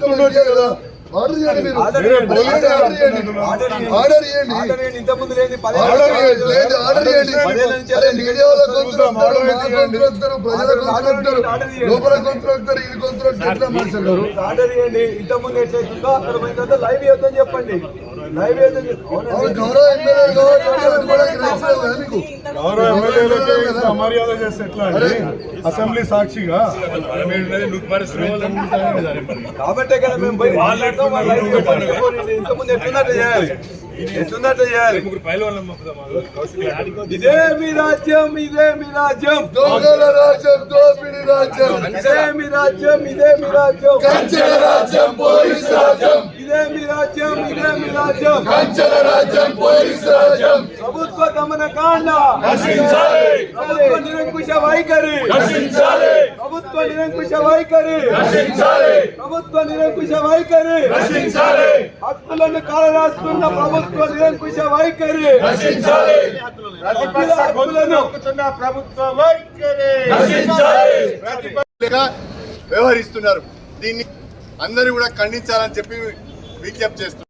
ఎవరు ఇయ్యాలి కదా ఆర్డర్ చేయండి ఆర్డర్ చేయండి ఆర్డర్ చేయండి ఇంతకుముందు లేదు ఆర్డర్ చేయండి అరే మీడియా వాళ్ళ గొంతులు వస్తారు, మా గొంతులు వస్తారు, ప్రజల గొంతులు వస్తారు, లోపల గొంతులు వస్తారు, ఇది గొంతులు వస్తారు, ఎట్లా మాట్లాడతారు? ఆర్డర్ చేయండి ఇంతకుముందు ఎట్లయితుందో అక్కడ పోయిన తర్వాత లైవ్ చేద్దాం చెప్పండి. లైవ్ అమర్యాద చేస్తే ఎట్లా అండి? అసెంబ్లీ సాక్షిగా? కాబట్టే కదా మేము పోయి మాట్లాడతాం. ఇంతకుముందు ఎట్లున్నట్టు చేయాలి? ఎట్లున్నట్టు చేయాలి. ఇదే మీ రాజ్యం ఇదే మీ రాజ్యం. దొంగల రాజ్యం దోపిడి రాజ్యం. ఇదే మీ రాజ్యం ఇదే మీ రాజ్యం. కంచెల రాజ్యం పోలీస్ రాజ్యం. ఇదే మీ రాజ్యం ఇదే మీ రాజ్యం. కంచెల రాజ్యం పోలీస్ రాజ్యం. ప్రభుత్వ దమన కాండ. ప్రభుత్వ నిరంకుశ వైఖరి. ప్రభుత్వ నిరంకుశ వైఖరి. ప్రభుత్వ నిరంకుశ వైఖరి. హక్కులను కాలరాస్తున్న ప్రభుత్వ నిరంకుశ వైఖరి. హక్కుల- హక్కులను ప్రభుత్వ వైఖరి. లేక వ్యవహరిస్తున్నారు. దీన్ని అందరూ కూడా ఖండించాలని చెప్పి విజ్ఞప్తి చేస్తున్నారు.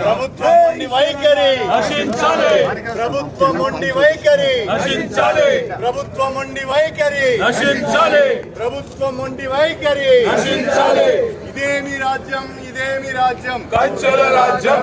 ప్రభుత్వం ఉండి వైఖరి నశించాలి ప్రభుత్వం ఉండి వైఖరి నశించాలి ప్రభుత్వం ఉండి వైఖరి నశించాలి ప్రభుత్వం ఉండి వైఖరి నశించాలి ఇదేమి రాజ్యం ఇదేమి రాజ్యం కంచెల రాజ్యం